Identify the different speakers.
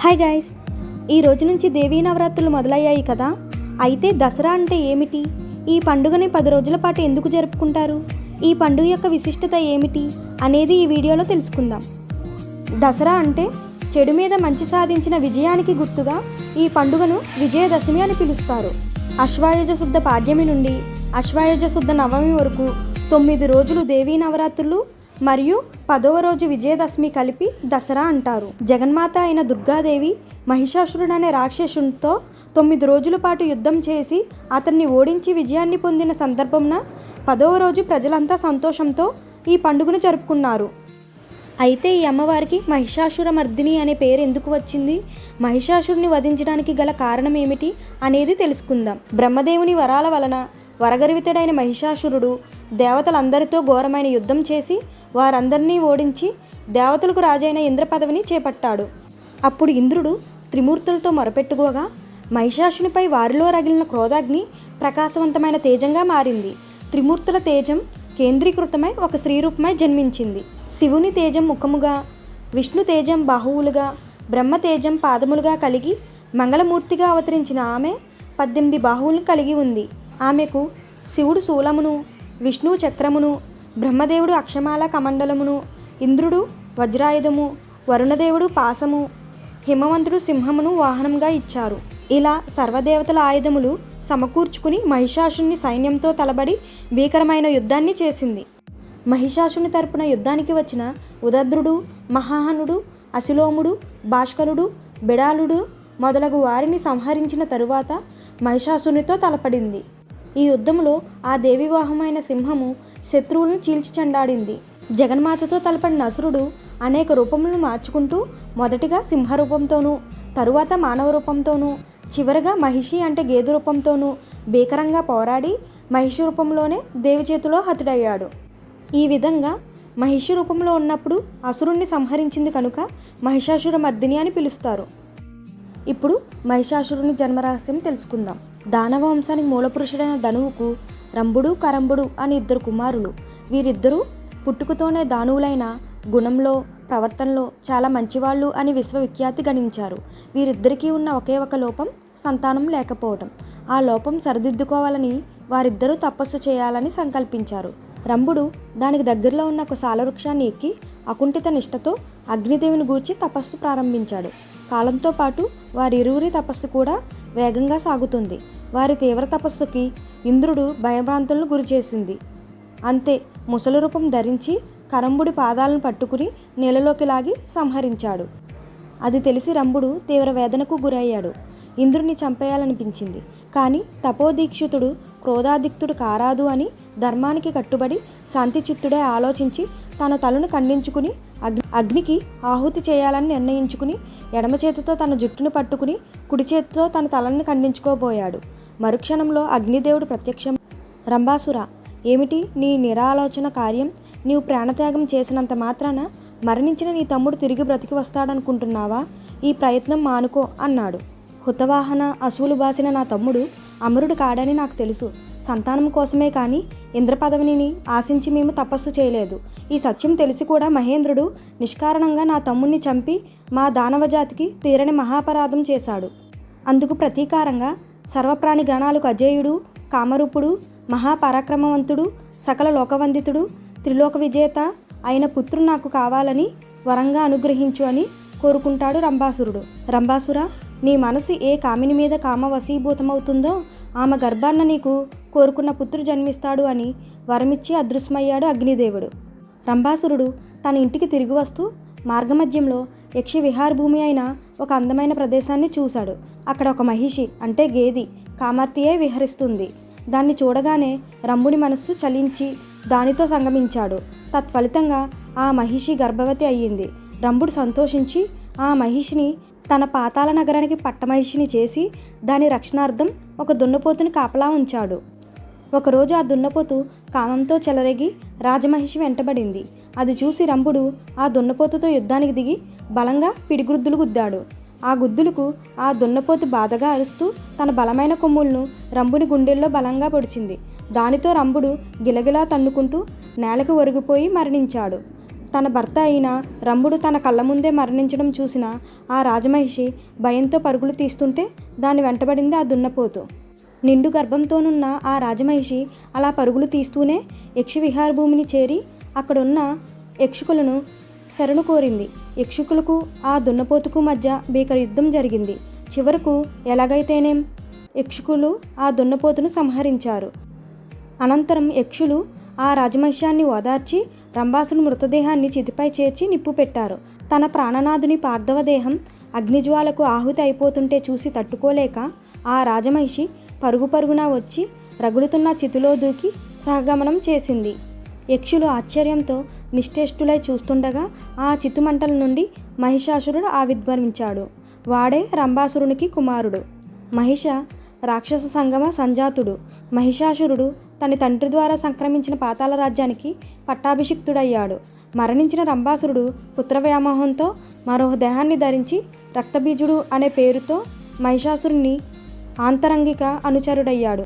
Speaker 1: Hi guys ఈ రోజు నుంచి దేవీ నవరాత్రులు మొదలయ్యాయి కదా. అయితే దసరా అంటే ఏమిటి? ఈ పండుగని పది రోజుల పాటు ఎందుకు జరుపుకుంటారు? ఈ పండుగ యొక్క విశిష్టత ఏమిటి? అనేది ఈ వీడియోలో తెలుసుకుందాం. దసరా అంటే చెడు మీద మంచి సాధించిన విజయానికి గుర్తుగా ఈ పండుగను విజయదశమి అని పిలుస్తారు. అశ్వాయుజ శుద్ధ పాడ్యమి నుండి అశ్వాయుజ శుద్ధ నవమి వరకు తొమ్మిది రోజులు దేవీ నవరాత్రులు మరియు పదవ రోజు విజయదశమి కలిపి దసరా అంటారు. జగన్మాత అయిన దుర్గాదేవి మహిషాసురుడు అనే రాక్షసునితో తొమ్మిది రోజుల పాటు యుద్ధం చేసి అతన్ని ఓడించి విజయాన్ని పొందిన సందర్భంన పదవ రోజు ప్రజలంతా సంతోషంతో ఈ పండుగను జరుపుకున్నారు. అయితే ఈ అమ్మవారికి మహిషాసుర మర్దిని అనే పేరు ఎందుకు వచ్చింది? మహిషాసురుని వధించడానికి గల కారణం ఏమిటి అనేది తెలుసుకుందాం. బ్రహ్మదేవుని వరాల వలన వరగర్వితుడైన మహిషాసురుడు దేవతలందరితో ఘోరమైన యుద్ధం చేసి వారందరినీ ఓడించి దేవతలకు రాజైన ఇంద్ర పదవిని చేపట్టాడు. అప్పుడు ఇంద్రుడు త్రిమూర్తులతో మొరపెట్టుకోగా మహిషాసునిపై వారిలో రగిలిన క్రోధాగ్ని ప్రకాశవంతమైన తేజంగా మారింది. త్రిమూర్తుల తేజం కేంద్రీకృతమై ఒక స్త్రీరూపమై జన్మించింది. శివుని తేజం ముఖముగా విష్ణు తేజం బాహువులుగా బ్రహ్మ తేజం పాదములుగా కలిగి మంగళమూర్తిగా అవతరించిన ఆమె పద్దెనిమిది బాహువులను కలిగి ఉంది. ఆమెకు శివుడు శూలమును విష్ణువు చక్రమును బ్రహ్మదేవుడు అక్షమాల కమండలమును ఇంద్రుడు వజ్రాయుధము వరుణదేవుడు పాసము హిమవంతుడు సింహమును వాహనంగా ఇచ్చారు. ఇలా సర్వదేవతల ఆయుధములు సమకూర్చుకుని మహిషాసుని సైన్యంతో తలబడి భీకరమైన యుద్ధాన్ని చేసింది. మహిషాసుని తరపున యుద్ధానికి వచ్చిన ఉదద్రుడు మహాహనుడు అశిలోముడు భాష్కరుడు బిడాలుడు మొదలగు వారిని సంహరించిన తరువాత మహిషాసునితో తలపడింది. ఈ యుద్ధంలో ఆ దేవివాహమైన సింహము శత్రువులను చీల్చి చెండాడింది. జగన్మాతతో తలపడిన అసురుడు అనేక రూపములను మార్చుకుంటూ మొదటిగా సింహరూపంతోనూ తరువాత మానవ రూపంతోనూ చివరగా మహిషి అంటే గేదె రూపంతోనూ భీకరంగా పోరాడి మహిషి రూపంలోనే దేవి చేతిలో హతుడయ్యాడు. ఈ విధంగా మహిషి రూపంలో ఉన్నప్పుడు అసురుణ్ణి సంహరించింది కనుక మహిషాసుర మర్దిని అని పిలుస్తారు. ఇప్పుడు మహిషాసురుని జన్మరహస్యం తెలుసుకుందాం. దానవ వంశానికి మూలపురుషుడైన ధనువుకు రంభుడు కరంభుడు అని ఇద్దరు కుమారులు. వీరిద్దరూ పుట్టుకతోనే దానువులైన గుణంలో ప్రవర్తనలో చాలా మంచివాళ్ళు అని విశ్వవిఖ్యాతి గణించారు. వీరిద్దరికీ ఉన్న ఒకే ఒక లోపం సంతానం లేకపోవటం. ఆ లోపం సరిదిద్దుకోవాలని వారిద్దరూ తపస్సు చేయాలని సంకల్పించారు. రంభుడు దానికి దగ్గరలో ఉన్న ఒక సాలవృక్షాన్ని ఎక్కి అకుంఠిత నిష్టతో అగ్నిదేవిని గూర్చి తపస్సు ప్రారంభించాడు. కాలంతో పాటు వారిరువురి తపస్సు కూడా వేగంగా సాగుతుంది. వారి తీవ్ర తపస్సుకి ఇంద్రుడు భయభ్రాంతులను గురిచేసింది అంతే ముసలి రూపం ధరించి కరంబుడి పాదాలను పట్టుకుని నీళ్ళలోకి లాగి సంహరించాడు. అది తెలిసి రంభుడు తీవ్ర వేదనకు గురయ్యాడు. ఇంద్రుని చంపేయాలనిపించింది. కానీ తపోదీక్షితుడు క్రోధాదిక్తుడు కారాదు అని ధర్మానికి కట్టుబడి శాంతిచిత్తుడే ఆలోచించి తన తలను ఖండించుకుని అగ్ని అగ్నికి ఆహుతి చేయాలని నిర్ణయించుకుని ఎడమ చేతితో తన జుట్టును పట్టుకుని కుడి చేతితో తన తలని ఖండించుకోబోయాడు. మరుక్షణంలో అగ్నిదేవుడు ప్రత్యక్షం రంభాసుర ఏమిటి నీ నిరాలోచన కార్యం? నీవు ప్రాణత్యాగం చేసినంత మాత్రాన మరణించిన నీ తమ్ముడు తిరిగి బ్రతికి వస్తాడనుకుంటున్నావా? ఈ ప్రయత్నం మానుకో అన్నాడు. హుతవాహన అసువులు బాసిన నా తమ్ముడు అమరుడు కాడని నాకు తెలుసు. సంతానం కోసమే కానీ ఇంద్రపదవిని ఆశించి మేము తపస్సు చేయలేదు. ఈ సత్యం తెలిసి కూడా మహేంద్రుడు నిష్కారణంగా నా తమ్ముణ్ణి చంపి మా దానవజాతికి తీరని మహాపరాధం చేశాడు. అందుకు ప్రతీకారంగా సర్వప్రాణి గణాలకు అజేయుడు కామరూపుడు మహాపరాక్రమవంతుడు సకల లోకవందితుడు త్రిలోక విజేత అయిన పుత్రుడు నాకు కావాలని వరంగా అనుగ్రహించు అని కోరుకుంటాడు రంభాసురుడు. రంభాసుర నీ మనసు ఏ కామిని మీద కామ వశీభూతమవుతుందో ఆమె గర్భాన్న నీకు కోరుకున్న పుత్రుడు జన్మిస్తాడు అని వరమిచ్చి అదృశ్యమయ్యాడు అగ్నిదేవుడు. రంభాసురుడు తన ఇంటికి తిరిగి వస్తూ మార్గమధ్యంలో యక్షి విహార భూమి అయిన ఒక అందమైన ప్రదేశాన్ని చూశాడు. అక్కడ ఒక మహిషి అంటే గేది కామార్తెయే విహరిస్తుంది. దాన్ని చూడగానే రంభుని మనస్సు చలించి దానితో సంగమించాడు. తత్ఫలితంగా ఆ మహిషి గర్భవతి అయ్యింది. రంభుడు సంతోషించి ఆ మహిషిని తన పాతాల నగరానికి పట్టమహిషిని చేసి దాని రక్షణార్థం ఒక దున్నపోతుని కాపలా ఉంచాడు. ఒకరోజు ఆ దున్నపోతు కామంతో చెలరేగి రాజమహిషి వెంటబడింది. అది చూసి రంభుడు ఆ దున్నపోతుతో యుద్ధానికి దిగి బలంగా పిడిగుద్దులు గుద్దాడు. ఆ గుద్దులకు ఆ దున్నపోతు బాధగా అరుస్తూ తన బలమైన కొమ్ములను రంభుని గుండెల్లో బలంగా పొడిచింది. దానితో రంభుడు గిలగిలా తన్నుకుంటూ నేలకు ఒరిగిపోయి మరణించాడు. తన భర్త అయిన రంభుడు తన కళ్ళ ముందే మరణించడం చూసిన ఆ రాజమహిషి భయంతో పరుగులు తీస్తుంటే దాన్ని వెంటబడింది ఆ దున్నపోతు. నిండు గర్భంతోనున్న ఆ రాజమహిషి అలా పరుగులు తీస్తూనే యక్ష విహార భూమిని చేరి అక్కడున్న యక్షుకులను శరణు కోరింది. యక్షుకులకు ఆ దున్నపోతుకు మధ్య భీకర యుద్ధం జరిగింది. చివరకు ఎలాగైతేనేం? యక్షుకులు ఆ దున్నపోతును సంహరించారు. అనంతరం యక్షులు ఆ రాజమహిషాన్ని ఓదార్చి రంభాసుని మృతదేహాన్ని చితిపై చేర్చి నిప్పు పెట్టారు. తన ప్రాణనాథుని పార్థవదేహం అగ్నిజ్వాలకు ఆహుతి అయిపోతుంటే చూసి తట్టుకోలేక ఆ రాజమహిషి పరుగు పరుగున వచ్చి రగులుతున్న చితిలో దూకి సహగమనం చేసింది. యక్షులు ఆశ్చర్యంతో నిశ్చేష్టులై చూస్తుండగా ఆ చితుమంటల నుండి మహిషాసురుడు ఆవిర్భవించాడు. వాడే రంభాసురునికి కుమారుడు. మహిష రాక్షస సంగమ సంజాతుడు. మహిషాసురుడు తన తండ్రి ద్వారా సంక్రమించిన పాతాల రాజ్యానికి పట్టాభిషిక్తుడయ్యాడు. మరణించిన రంభాసురుడు పుత్ర వ్యామోహంతో మరో దేహాన్ని ధరించి రక్తబీజుడు అనే పేరుతో మహిషాసురుని ఆంతరంగిక అనుచరుడయ్యాడు.